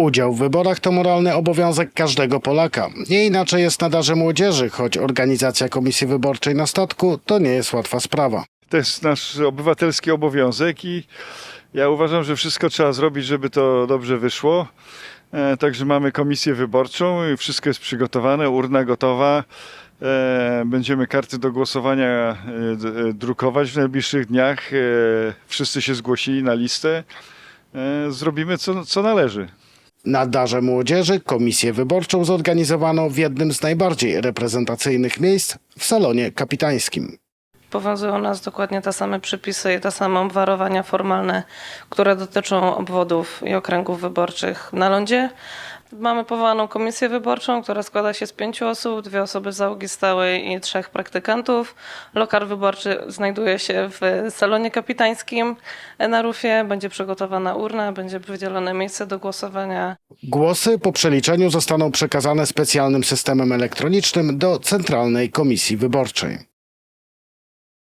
Udział w wyborach to moralny obowiązek każdego Polaka. Nie inaczej jest na darze młodzieży, choć organizacja komisji wyborczej na statku to nie jest łatwa sprawa. To jest nasz obywatelski obowiązek i ja uważam, że wszystko trzeba zrobić, żeby to dobrze wyszło. E, Także mamy komisję wyborczą wszystko jest przygotowane, urna gotowa. E, Będziemy karty do głosowania e, drukować w najbliższych dniach. Wszyscy się zgłosili na listę. Zrobimy co, co należy. Na darze młodzieży komisję wyborczą zorganizowano w jednym z najbardziej reprezentacyjnych miejsc w salonie kapitańskim. Obowiązują nas dokładnie te same przepisy i te same obwarowania formalne, które dotyczą obwodów i okręgów wyborczych na lądzie. Mamy powołaną komisję wyborczą, która składa się z pięciu osób, dwie osoby z załogi stałej i trzech praktykantów. Lokal wyborczy znajduje się w salonie kapitańskim na rufie. Będzie przygotowana urna, będzie wydzielone miejsce do głosowania. Głosy po przeliczeniu zostaną przekazane specjalnym systemem elektronicznym do Centralnej Komisji Wyborczej.